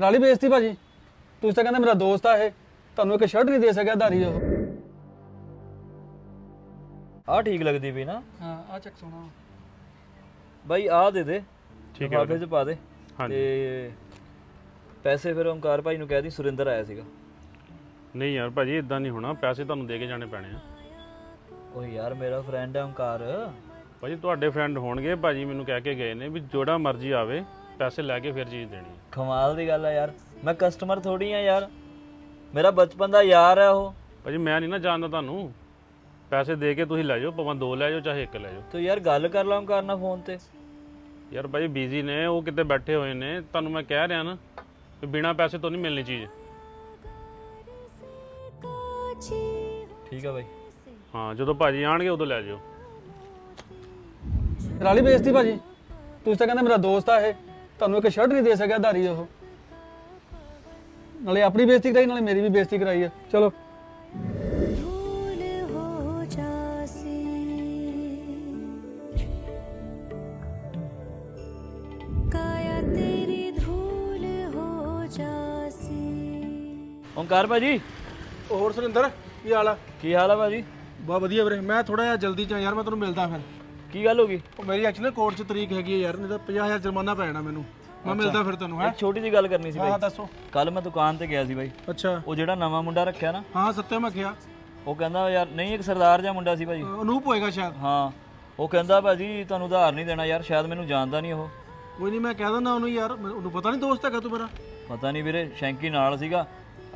ਰਾਲੀ ਬੇਇੱਜ਼ਤੀ ਭਾਜੀ। ਤੁਸੀਂ ਤਾਂ ਕਹਿੰਦੇ ਮੇਰਾ ਦੋਸਤ ਆ ਇਹ। ਤੁਹਾਨੂੰ ਇੱਕ ਸ਼ਰਟ ਨਹੀਂ ਦੇ ਸਕਿਆ ਧਾਰੀ ਉਹ। ਆਹ ਠੀਕ ਲੱਗਦੀ ਵੀ ਨਾ। ਹਾਂ ਆ ਚੱਕ ਸੋਣਾ ਬਾਈ ਆਹ ਦੇ ਦੇ। ਠੀਕ ਹੈ ਲਿਫਾਫੇ 'ਚ ਪਾ ਦੇ। ਹਾਂਜੀ। ਤੇ ਪੈਸੇ ਫਿਰ ਓਮਕਾਰ ਭਾਈ ਨੂੰ ਕਹਿ ਦੀ ਸੁਰਿੰਦਰ ਆਇਆ ਸੀਗਾ। ਨਹੀਂ ਯਾਰ ਭਾਜੀ ਇਦਾਂ ਨਹੀਂ ਹੋਣਾ। ਪੈਸੇ ਤੁਹਾਨੂੰ ਦੇ ਕੇ ਜਾਣੇ ਪੈਣੇ ਆ। ਉਹ ਯਾਰ ਮੇਰਾ ਫਰੈਂਡ ਹੈ ਓਮਕਾਰ ਭਾਜੀ ਤੁਹਾਡੇ ਫਰੈਂਡ ਹੋਣਗੇ। ਭਾਜੀ ਮੈਨੂੰ ਕਹਿ ਕੇ ਗਏ ਨੇ ਵੀ ਜਿਹੜਾ ਮਰਜ਼ੀ ਆਵੇ। ਪੈਸੇ ਲੈ ਕੇ ਫਿਰ ਚੀਜ਼ ਦੇਣੀ ਹੈ। ਕਮਾਲ ਦੀ ਗੱਲ ਆ ਯਾਰ। ਮੈਂ ਕਸਟਮਰ ਥੋੜੀ ਆ ਯਾਰ। ਮੇਰਾ ਬਚਪਨ ਦਾ ਯਾਰ ਹੈ ਉਹ। ਭਾਜੀ ਮੈਂ ਨਹੀਂ ਨਾ ਜਾਣਦਾ ਤੁਹਾਨੂੰ। ਪੈਸੇ ਦੇ ਕੇ ਤੁਸੀਂ ਲੈ ਜਾਓ ਭਾਵੇਂ ਦੋ ਲੈ ਜਾਓ ਚਾਹੇ ਇੱਕ ਲੈ ਜਾਓ। ਤੂੰ ਯਾਰ ਗੱਲ ਕਰ ਲਾ ਓਮਕਾਰ ਨਾਲ ਫੋਨ ਤੇ। ਯਾਰ ਭਾਜੀ ਬਿਜ਼ੀ ਨੇ ਉਹ ਕਿਤੇ ਬੈਠੇ ਹੋਏ ਨੇ। ਤੁਹਾਨੂੰ ਮੈਂ ਕਹਿ ਰਿਹਾ ਨਾ ਵੀ ਬਿਨਾ ਪੈਸੇ ਤੋਂ ਨਹੀਂ ਮਿਲਣੀ ਚੀਜ਼। ਠੀਕ ਆ ਬਾਈ। ਹਾਂ ਜਦੋਂ ਭਾਜੀ ਆਣਗੇ ਉਦੋਂ ਲੈ ਜਾਓ ਰਾਲੀ ਬੇਇੱਜ਼ਤੀ ਭਾਜੀ। ਤੁਸੀਂ ਤਾਂ ਕਹਿੰਦੇ ਮੇਰਾ ਦੋਸਤ ਆ ਇਹ। ਤੁਹਾਨੂੰ ਇੱਕ ਸ਼ਰਟ ਨਹੀਂ ਦੇ ਸਕਿਆ ਧਾਰੀ ਉਹ ਨਾਲੇ ਆਪਣੀ ਬੇਇੱਜ਼ਤੀ ਕਰਾਈ ਨਾਲੇ ਮੇਰੀ ਵੀ ਬੇਇੱਜ਼ਤੀ ਕਰਾਈ ਆ ਚਲੋ धूल हो जासी काया तेरी धूल हो जासी ਓਮਕਾਰ ਭਾਜੀ ਹੋਰ ਸੁਰਿੰਦਰ ਕੀ ਹਾਲ ਆ ਕੀ ਹਾਲ ਆ ਭਾਜੀ ਬਹੁਤ ਵਧੀਆ ਵੀਰੇ ਮੈਂ ਥੋੜਾ ਜਿਹਾ ਜਲਦੀ ਚ ਆ ਯਾਰ ਮੈਂ ਤੁਹਾਨੂੰ ਮਿਲਦਾ ਫਿਰ ਕੀ ਗੱਲ ਹੋ ਗਈ? ਉਹ ਮੇਰੀ ਐਕਚੁਅਲੀ ਕੋਰਟ 'ਚ ਤਰੀਕ ਹੈਗੀ ਹੈ ਯਾਰ ਨਹੀਂ ਤਾਂ 50000 ਜੁਰਮਾਨਾ ਪੈ ਜਾਣਾ ਮੈਨੂੰ। ਮੈਂ ਮਿਲਦਾ ਫਿਰ ਤੈਨੂੰ ਹੈ? ਇੱਕ ਛੋਟੀ ਜੀ ਗੱਲ ਕਰਨੀ ਸੀ ਹਾਂ ਬਾਈ। ਦੱਸੋ। ਕੱਲ ਮੈਂ ਦੁਕਾਨ ਤੇ ਗਿਆ ਸੀ ਬਾਈ। ਅੱਛਾ। ਉਹ ਜਿਹੜਾ ਨਵਾਂ ਮੁੰਡਾ ਰੱਖਿਆ ਨਾ। ਹਾਂ ਸੱਤੇ ਮੈਂ ਕਿਹਾ। ਉਹ ਕਹਿੰਦਾ ਯਾਰ ਨਹੀਂ ਇੱਕ ਸਰਦਾਰ ਜਿਹਾ ਮੁੰਡਾ ਸੀ ਭਾਜੀ। ਅਨੂਪ ਹੋਏਗਾ ਸ਼ਾਇਦ। ਹਾਂ। ਉਹ ਕਹਿੰਦਾ ਭਾਜੀ ਤੁਹਾਨੂੰ ਉਧਾਰ ਨਹੀਂ ਦੇਣਾ ਯਾਰ ਸ਼ਾਇਦ ਮੈਨੂੰ ਜਾਣਦਾ ਨਹੀਂ ਉਹ। ਕੋਈ ਨਹੀਂ ਮੈਂ ਕਹਿ ਦਿੰਦਾ ਉਹਨੂੰ ਯਾਰ ਉਹਨੂੰ ਪਤਾ ਨਹੀਂ ਦੋਸਤ ਹੈਗਾ ਤੂੰ ਮੇਰਾ। ਪਤਾ ਨਹੀਂ ਵੀਰੇ ਸ਼ੈਂਕੀ ਨਾਲ ਸੀਗਾ।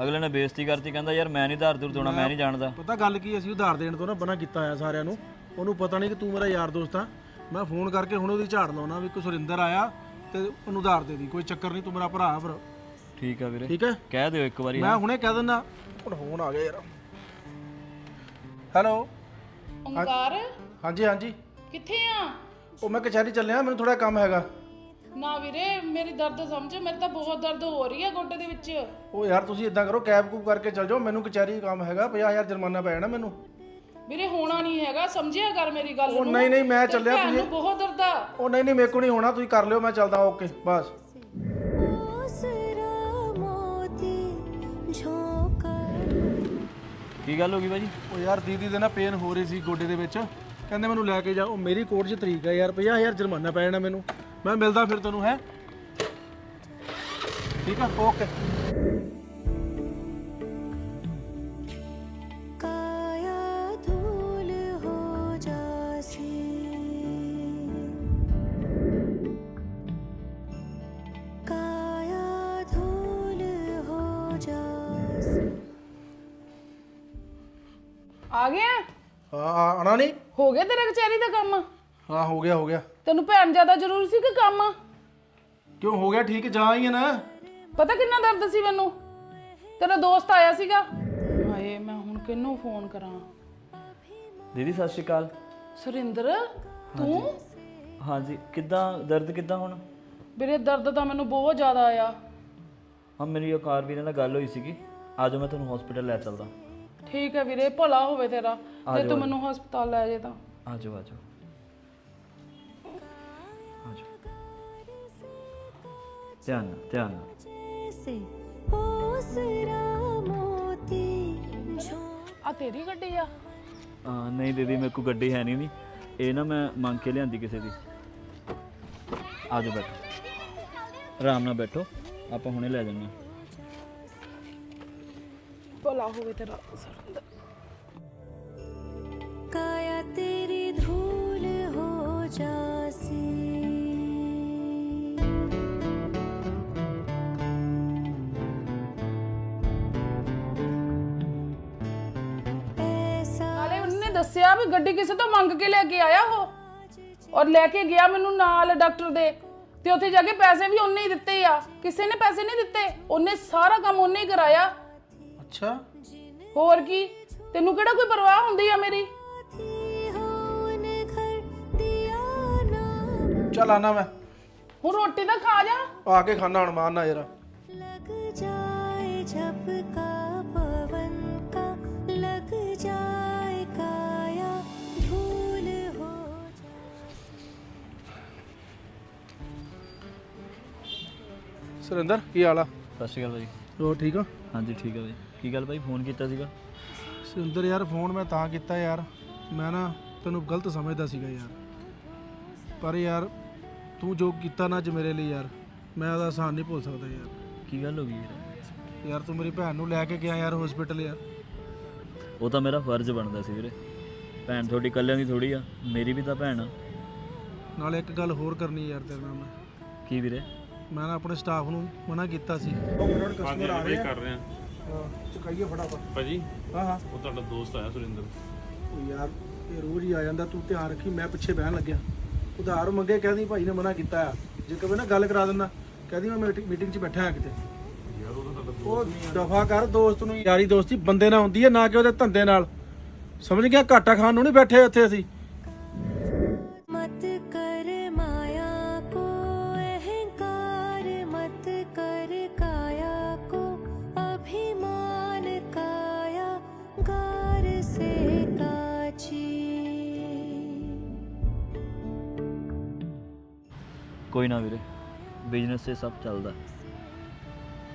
ਅਗਲੇ ਨੇ ਬੇਇੱਜ਼ਤੀ ਕਰਤੀ ਕਹਿੰਦਾ ਯਾਰ ਮੈਂ ਨਹੀਂ ਉਧਾਰ ਦੂਰ ਦੇਣਾ ਮੈਂ ਨਹੀਂ ਜਾਣਦਾ। ਪਤਾ ਗੱਲ ਕੀ ਅਸੀਂ ਉਧਾਰ ਦੇਣ ਤੋਂ ਨਾ ਬਣਾ ਕੀਤਾ ਆ ਸਾਰਿਆਂ ਨੂੰ। ਉਹਨੂੰ ਪਤਾ ਨਹੀਂ ਕਿ ਤੂੰ ਮੇਰਾ ਯਾਰ ਦੋਸਤ ਆ। ਮੈਂ ਫੋਨ ਕਰਕੇ ਹੁਣ ਉਹਦੀ ਝਾੜ ਲਾਉਣਾ ਵੀ ਕੋਈ ਸੁਰਿੰਦਰ ਆਇਆ ਤੇ ਉਹਨੂੰ ਉਧਾਰ ਦੇ ਦੀ ਕੋਈ ਚੱਕਰ ਨਹੀਂ ਤੂੰ ਮੇਰਾ ਭਰਾ ਫਿਰ। ਠੀਕ ਆ ਵੀਰੇ। ਠੀਕ ਹੈ? ਕਹਿ ਦਿਓ ਇੱਕ ਵਾਰੀ ਮੈਂ ਹੁਣੇ ਕਹਿ ਦਿੰਦਾ। ਹੁਣ ਫੋਨ ਆ ਗਿਆ ਯਾਰ। ਹੈਲੋ। ਓਮਕਾਰ ਹਾਂਜੀ ਹਾਂਜੀ। ਕਿੱਥੇ ਆ? ਉਹ ਮੈਂ ਕਚਹਿਰੀ ਚੱਲਿਆ ਮੈਨੂੰ ਥੋੜਾ ਕੰਮ ਹੈਗਾ। ਨਾ ਵੀਰੇ ਮੇਰੀ ਦਰਦ ਸਮਝ ਮੇਰੇ ਤਾਂ ਬਹੁਤ ਦਰਦ ਹੋ ਰਹੀ ਹੈ ਗੋਡੇ ਦੇ ਵਿੱਚ। ਉਹ ਯਾਰ ਤੁਸੀਂ ਇਦਾਂ ਕਰੋ ਕੈਬ ਕੂਬ ਕਰਕੇ ਚੱਲ ਜਾਓ ਮੈਨੂੰ ਕਚਹਿਰੀ ਕੰਮ ਹੈਗਾ 50000 ਜੁਰਮਾਨਾ ਪੈ ਜਾਣਾ ਮੈਨੂੰ। ਵੀਰੇ ਹੋਣਾ ਨਹੀਂ ਹੈਗਾ ਸਮਝਿਆ ਕਰ ਮੇਰੀ ਗੱਲ ਉਹ ਨਹੀਂ ਨਹੀਂ ਮੈਂ ਚੱਲਿਆ ਭੈਣ ਤੁਸੀਂ। ਬਹੁਤ ਦਰਦ ਉਹ ਨਹੀਂ ਨਹੀਂ ਮੇਰੇ ਨਹੀਂ ਹੋਣਾ ਤੁਸੀਂ ਕਰ ਲਿਓ ਮੈਂ ਚੱਲਦਾ ਓਕੇ ਬਸ। ਕੀ ਗੱਲ ਹੋ ਗਈ ਭਾਜੀ ਉਹ ਯਾਰ ਦੀਦੀ ਦੇ ਨਾ ਪੇਨ ਹੋ ਰਹੀ ਸੀ ਗੋਡੇ ਦੇ ਵਿੱਚ। ਕਹਿੰਦੇ ਮੈਨੂੰ ਲੈ ਕੇ ਜਾ ਉਹ ਮੇਰੀ ਕੋਰਟ 'ਚ ਤਰੀਕ ਹੈ ਯਾਰ 50000 ਜੁਰਮਾਨਾ ਪੈ ਜਾਣਾ ਮੈਨੂੰ। ਮੈਂ ਮਿਲਦਾ ਫਿਰ ਤੈਨੂੰ ਹੈ? ਠੀਕ ਆ ਓਕੇ। ਆ ਗਿਆ ਹਾਂ ਆ- ਆਣਾ ਨਹੀਂ? ਹੋ ਗਿਆ ਤੇਰਾ ਕਚਹਿਰੀ ਦਾ ਕੰਮ? ਹਾਂ ਹੋ ਗਿਆ ਹੋ ਗਿਆ। ਤੈਨੂੰ ਭੈਣ ਜ਼ਿਆਦਾ ਜ਼ਰੂਰੀ ਸੀ ਕਿ ਕੰਮ? ਕਿਉਂ ਹੋ ਗਿਆ ਠੀਕ ਜਾ ਹੀ ਹੈ ਨਾ। ਪਤਾ ਕਿੰਨਾ ਦਰਦ ਸੀ ਮੈਨੂੰ? ਤੇਰਾ ਦੋਸਤ ਆਇਆ ਸੀਗਾ। ਹਾਏ ਮੈਂ ਹੁਣ ਕਿਹਨੂੰ ਫੋਨ ਕਰਾਂ? ਦੀਦੀ ਸਤਿ ਸ਼੍ਰੀ ਅਕਾਲ। ਸੁਰਿੰਦਰ ਤੂੰ? ਹਾਂਜੀ ਕਿੱਦਾਂ ਦਰਦ ਕਿੱਦਾਂ ਹੁਣ? ਵੀਰੇ ਦਰਦ ਤਾਂ ਮੈਨੂੰ ਬਹੁਤ ਜ਼ਿਆਦਾ ਆਇਆ। ਹਾਂ ਮੇਰੀ ਔਕਾਰ ਵੀਰੇ ਨਾਲ ਗੱਲ ਹੋਈ ਸੀਗੀ। ਆਜੋ ਮੈਂ ਤੁਹਾਨੂੰ ਹਸਪੀਟਲ ਲੈ ਚੱਲਦਾ। ਠੀਕ ਹੈ ਵੀਰੇ ਭਲਾ ਹੋਵੇ ਤੇਰਾ ਜੇ ਤੂੰ ਮੈਨੂੰ ਹਸਪਤਾਲ ਲੈ ਜੇ ਤਾਂ ਆਜੋ ਆਜੋ ਆਜੋ ਧਿਆਨ ਨਾਲ ਧਿਆਨ ਨਾਲ जैसे ओसरा मोती झोंका ਆ ਤੇਰੀ ਗੱਡੀ ਆ ਆ, ਨਹੀਂ ਦੀਦੀ ਮੇਰੇ ਕੋਲ ਗੱਡੀ ਹੈ ਨਹੀਂ ਨੀ ਇਹ ਨਾ ਮੈਂ ਮੰਗ ਕੇ ਲਿਆਂਦੀ ਕਿਸੇ ਦੀ ਆਜੋ ਬੈਠੋ ਆਰਾਮ ਨਾਲ ਬੈਠੋ ਆਪਾਂ ਹੁਣੇ ਲੈ ਜਾਂਦੇ ਹਾਂ ਭਲਾ ਹੋਵੇ ਤੇਰਾ ਸਰੰਦ ਕਾਇਆ ਤੇਰੀ ਧੂਲ ਹੋ ਜਾਸੀ। ਨਾਲੇ ਦੱਸਿਆ ਵੀ ਗੱਡੀ ਕਿਸੇ ਤੋਂ ਮੰਗ ਕੇ ਲੈ ਕੇ ਆਇਆ ਉਹ। ਔਰ ਲੈ ਕੇ ਗਿਆ ਮੈਨੂੰ ਨਾਲ ਡਾਕਟਰ ਦੇ। ਤੇ ਉੱਥੇ ਜਾ ਕੇ ਪੈਸੇ ਵੀ ਉਹਨੇ ਹੀ ਦਿੱਤੇ ਆ। ਕਿਸੇ ਨੇ ਪੈਸੇ ਨਹੀਂ ਦਿੱਤੇ। ਉਹਨੇ ਸਾਰਾ ਕੰਮ ਉਹਨੇ ਹੀ ਕਰਾਇਆ। ਅੱਛਾ ਹੋਰ ਕੀ ਤੈਨੂੰ ਕਿਹੜਾ ਕੋਈ ਪਰਵਾਹ ਹੁੰਦੀ ਆ ਮੇਰੀ हो उन घर दिया नाम ਚੱਲ ਆਣਾ ਮੈਂ ਹੁਣ ਰੋਟੀ ਤਾਂ ਖਾ ਜਾ ਆ ਕੇ ਖਾਣਾ ਹੁਣ ਮਾਰਨਾ ਜਰਾ लग जाए झपका पवन का लग जाए काया धूल हो ਸੁਰਿੰਦਰ ਕੀ ਹਾਲ ਆ ਸਤਿ ਸ਼੍ਰੀ ਅਕਾਲ ਭਾਈ ਹੋਰ ਠੀਕ ਆ ਹਾਂਜੀ ਠੀਕ ਹੈ ਭਾਈ ਕੀ ਗੱਲ ਭਾਈ ਫੋਨ ਕੀਤਾ ਸੀਗਾ? ਸੁਰਿੰਦਰ ਯਾਰ ਫੋਨ ਮੈਂ ਤਾਂ ਕੀਤਾ ਯਾਰ। ਮੈਂ ਨਾ ਤੈਨੂੰ ਗਲਤ ਸਮਝਦਾ ਸੀਗਾ ਯਾਰ। ਪਰ ਯਾਰ ਤੂੰ ਜੋ ਕੀਤਾ ਨਾ ਅੱਜ ਮੇਰੇ ਲਈ ਯਾਰ ਮੈਂ ਉਹਦਾ ਆਸਾਨ ਨਹੀਂ ਭੁੱਲ ਸਕਦਾ ਯਾਰ। ਕੀ ਗੱਲ ਹੋ ਗਈ ਵੀਰੇ ਯਾਰ ਤੂੰ ਮੇਰੀ ਭੈਣ ਨੂੰ ਲੈ ਕੇ ਗਿਆ ਯਾਰ ਹਸਪੀਟਲ ਯਾਰ। ਉਹ ਤਾਂ ਮੇਰਾ ਫਰਜ਼ ਬਣਦਾ ਸੀ ਵੀਰੇ। ਭੈਣ ਤੁਹਾਡੀ ਇਕੱਲਿਆਂ ਦੀ ਥੋੜੀ ਆ ਮੇਰੀ ਵੀ ਤਾਂ ਭੈਣ ਆ। ਨਾਲੇ ਇੱਕ ਗੱਲ ਹੋਰ ਕਰਨੀ ਯਾਰ ਤੇਰੇ ਨਾਲ ਮੈਂ। ਕੀ ਵੀਰੇ? ਮੈਂ ਨਾ ਆਪਣੇ ਸਟਾਫ ਨੂੰ ਮਨਾ ਕੀਤਾ ਸੀ। ਉਹ ਕਸਟਮਰ ਆ ਰਹੇ ਆ ਕਰ ਰਹੇ ਆ। ਚੁਕਾਈਏ ਫਟਾਫਟ। ਭਾਜੀ ਹਾਂ ਹਾਂ। ਉਹ ਤੁਹਾਡਾ ਦੋਸਤ ਆਇਆ ਸੁਰਿੰਦਰ। ਉਹ ਯਾਰ ਇਹ ਰੋਜ਼ ਹੀ ਆ ਜਾਂਦਾ ਤੂੰ ਧਿਆਨ ਰੱਖੀ ਮੈਂ ਪਿੱਛੇ ਬਹਿਣ ਲੱਗਿਆ। ਉਧਾਰ ਮੰਗੇ ਕਹਿੰਦੀ ਭਾਈ ਨੇ ਮਨਾ ਕੀਤਾ ਆ। ਜੇ ਕਵੇ ਨਾ ਗੱਲ ਕਰਾ ਦਿੰਦਾ ਕਹਿੰਦੀ ਮੈਂ ਮੀਟਿੰਗ 'ਚ ਬੈਠਾ ਆ ਕਿਤੇ। ਯਾਰ ਉਹ ਤਾਂ ਤੁਹਾਡਾ ਉਹ ਦਫਾ ਕਰ ਦੋਸਤ ਨੂੰ ਯਾਰੀ ਦੋਸਤੀ ਬੰਦੇ ਨਾਲ ਹੁੰਦੀ ਹੈ ਨਾ ਕਿ ਉਹਦੇ ਧੰਦੇ ਨਾਲ। ਸਮਝ ਗਿਆ ਘਾਟਾ ਖਾਣ ਨੂੰ ਨਹੀਂ ਬੈਠੇ ਉੱਥੇ ਅਸੀਂ। ਕੋਈ ਨਾ ਵੀਰੇ ਬਿਜ਼ਨਸ 'ਤੇ ਸਭ ਚੱਲਦਾ।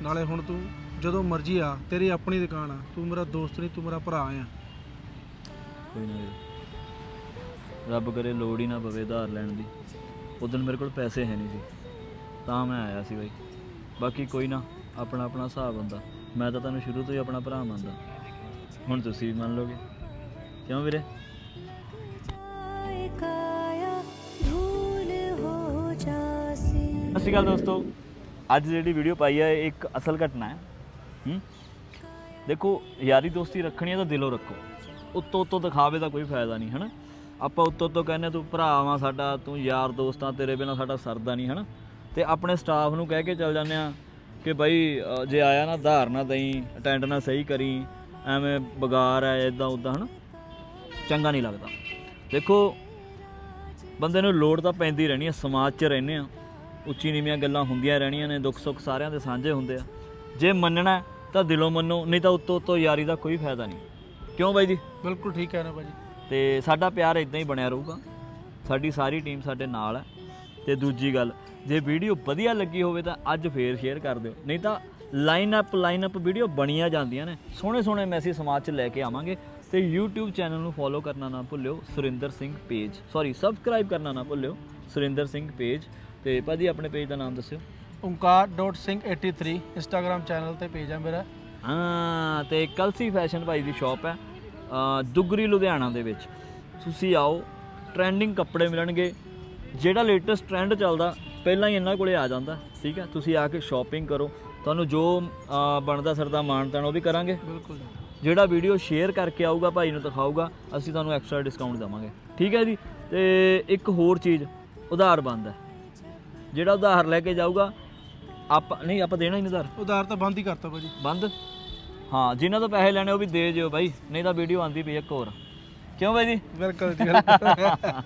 ਨਾਲੇ ਹੁਣ ਤੂੰ ਜਦੋਂ ਮਰਜ਼ੀ ਆ ਤੇਰੀ ਆਪਣੀ ਦੁਕਾਨ ਆ ਤੂੰ ਮੇਰਾ ਦੋਸਤ ਨਹੀਂ ਤੂੰ ਮੇਰਾ ਭਰਾ ਆ। ਕੋਈ ਨਾ ਵੀਰੇ ਰੱਬ ਕਰੇ ਲੋੜ ਹੀ ਨਾ ਪਵੇ ਉਧਾਰ ਲੈਣ ਦੀ। ਉਦੋਂ ਮੇਰੇ ਕੋਲ ਪੈਸੇ ਹੈ ਨਹੀਂ ਸੀ ਤਾਂ ਮੈਂ ਆਇਆ ਸੀ ਬਾਈ। ਬਾਕੀ ਕੋਈ ਨਾ ਆਪਣਾ ਆਪਣਾ ਹਿਸਾਬ ਹੁੰਦਾ। ਮੈਂ ਤਾਂ ਤੁਹਾਨੂੰ ਸ਼ੁਰੂ ਤੋਂ ਹੀ ਆਪਣਾ ਭਰਾ ਮੰਨਦਾ। ਹੁਣ ਤੁਸੀਂ ਵੀ ਮੰਨ ਲਓਗੇ। ਕਿਉਂ ਵੀਰੇ? ਸ਼੍ਰੀ ਅਕਾਲ ਦੋਸਤੋ। ਅੱਜ ਜਿਹੜੀ ਵੀਡੀਓ ਪਾਈ ਹੈ ਇਹ ਇੱਕ ਅਸਲ ਘਟਨਾ ਹੈ। ਹੂੰ? ਦੇਖੋ, ਯਾਰੀ ਦੋਸਤੀ ਰੱਖਣੀ ਹੈ ਤਾਂ ਦਿਲੋਂ ਰੱਖੋ। ਉੱਤੋਂ ਉੱਤੋਂ ਦਿਖਾਵੇ ਦਾ ਕੋਈ ਫਾਇਦਾ ਨਹੀਂ, ਹਨਾ? ਆਪਾਂ ਉੱਤੋਂ ਉੱਤੋਂ ਕਹਿੰਦੇ ਤੂੰ ਭਰਾ ਵਾਂ ਸਾਡਾ, ਤੂੰ ਯਾਰ ਦੋਸਤਾਂ ਤੇਰੇ ਬਿਨਾ ਸਾਡਾ ਸਰਦਾ ਨਹੀਂ, ਹਨਾ? ਤੇ ਆਪਣੇ ਸਟਾਫ ਨੂੰ ਕਹਿ ਕੇ ਚੱਲ ਜਾਂਦੇ ਆ ਕਿ ਬਾਈ ਜੇ ਆਇਆ ਨਾ, ਧਾਰ ਨਾ ਦਈ ਅਟੈਂਡ ਨਾ ਸਹੀ ਕਰੀ, ਐਵੇਂ ਬਗਾਰ ਹੈ ਇਦਾਂ ਉਦਾਂ ਹਨਾ? ਚੰਗਾ ਨਹੀਂ ਲੱਗਦਾ। ਦੇਖੋ, ਬੰਦੇ ਨੂੰ ਲੋੜ ਤਾਂ ਪੈਂਦੀ ਰਹਿਣੀ ਹੈ, ਸਮਾਜ 'ਚ ਰਹਿੰਦੇ ਆ ਉੱਚੀ ਨੀਵੀਆਂ ਗੱਲਾਂ ਹੁੰਦੀਆਂ ਰਹਿਣੀਆਂ ਨੇ ਦੁੱਖ ਸੁੱਖ ਸਾਰਿਆਂ ਦੇ ਸਾਂਝੇ ਹੁੰਦੇ ਆ। ਜੇ ਮੰਨਣਾ ਤਾਂ ਦਿਲੋਂ ਮੰਨੋ ਨਹੀਂ ਤਾਂ ਉੱਤੋਂ ਉੱਤੋਂ ਯਾਰੀ ਦਾ ਕੋਈ ਫਾਇਦਾ ਨਹੀਂ। ਕਿਉਂ ਬਾਈ ਜੀ? ਬਿਲਕੁਲ ਠੀਕ ਹੈ ਨਾ ਭਾਜੀ ਤੇ ਸਾਡਾ ਪਿਆਰ ਇਦਾਂ ਹੀ ਬਣਿਆ ਰਹੂਗਾ। ਸਾਡੀ ਸਾਰੀ ਟੀਮ ਸਾਡੇ ਨਾਲ ਹੈ। ਤੇ ਦੂਜੀ ਗੱਲ ਜੇ ਵੀਡੀਓ ਵਧੀਆ ਲੱਗੀ ਹੋਵੇ ਤਾਂ ਅੱਜ ਫੇਰ ਸ਼ੇਅਰ ਕਰ ਦਿਓ। ਨਹੀਂ ਤਾਂ line up line up video ਬਣੀਆਂ ਜਾਂਦੀਆਂ ਨੇ। ਸੋਹਣੇ ਸੋਹਣੇ ਮੈਸੇਜ ਸਮਾਜ 'ਚ ਲੈ ਕੇ ਆਵਾਂਗੇ। ਤੇ YouTube ਚੈਨਲ ਨੂੰ ਫੋਲੋ ਕਰਨਾ ਨਾ ਭੁੱਲਿਓ Surinder Singh page sorry subscribe ਕਰਨਾ ਨਾ ਭੁੱਲਿਓ ਸੁਰਿੰਦਰ ਸਿੰਘ ਪੇਜ ਤੇ ਭਾਜੀ ਆਪਣੇ ਪੇਜ ਦਾ ਨਾਮ ਦੱਸਿਓ। ਓਂਕਾਰ.ਸਿੰਘ83 ਇੰਸਟਾਗ੍ਰam ਚੈਨਲ ਤੇ ਪੇਜ ਆ ਮੇਰਾ। ਹਾਂ ਤੇ ਕਲਸੀ ਫੈਸ਼ਨ ਭਾਈ ਦੀ ਸ਼ਾਪ ਹੈ ਦੁੱਗਰੀ ਲੁਧਿਆਣਾ ਦੇ ਵਿੱਚ। ਤੁਸੀਂ ਆਓ ਟ੍ਰੈਂਡਿੰਗ ਕੱਪੜੇ ਮਿਲਣਗੇ। ਜਿਹੜਾ ਲੇਟੈਸਟ ਟ੍ਰੈਂਡ ਚੱਲਦਾ ਪਹਿਲਾਂ ਹੀ ਇਹਨਾਂ ਕੋਲੇ ਆ ਜਾਂਦਾ ਠੀਕ ਹੈ? ਤੁਸੀਂ ਆ ਕੇ ਸ਼ਾਪਿੰਗ ਕਰੋ। ਤੁਹਾਨੂੰ ਜੋ ਬਣਦਾ ਸਰਦਾ ਮਾਣ ਤਾਣ ਉਹ ਵੀ ਕਰਾਂਗੇ। ਬਿਲਕੁਲ ਜਿਹੜਾ ਵੀਡੀਓ ਸ਼ੇਅਰ ਕਰਕੇ ਆਊਗਾ ਭਾਈ ਨੂੰ ਦਿਖਾਊਗਾ ਅਸੀਂ ਤੁਹਾਨੂੰ ਐਕਸਟਰਾ ਡਿਸਕਾਊਂਟ ਦੇਵਾਂਗੇ। ਠੀਕ ਹੈ ਜੀ? ਤੇ ਇੱਕ ਹੋਰ ਚੀਜ਼ ਉਧਾਰ ਬੰਦ ਹੈ। ਜਿਹੜਾ ਉਧਾਰ ਲੈ ਕੇ ਜਾਊਗਾ ਆਪਾਂ ਨਹੀਂ ਆਪਾਂ ਦੇਣਾ ਹੀ ਨਹੀਂ ਉਧਾਰ। ਉਧਾਰ ਤਾਂ ਬੰਦ ਹੀ ਕਰਤਾ ਭਾਜੀ। ਬੰਦ? ਹਾਂ ਜਿਨ੍ਹਾਂ ਤੋਂ ਪੈਸੇ ਲੈਣੇ ਉਹ ਵੀ ਦੇ ਜਿਓ ਬਾਈ ਨਹੀਂ ਤਾਂ ਵੀਡੀਓ ਆਂਦੀ ਪਈ ਇੱਕ ਹੋਰ। ਕਿਉਂ ਬਾਈ ਜੀ? ਬਿਲਕੁਲ ਜੀ।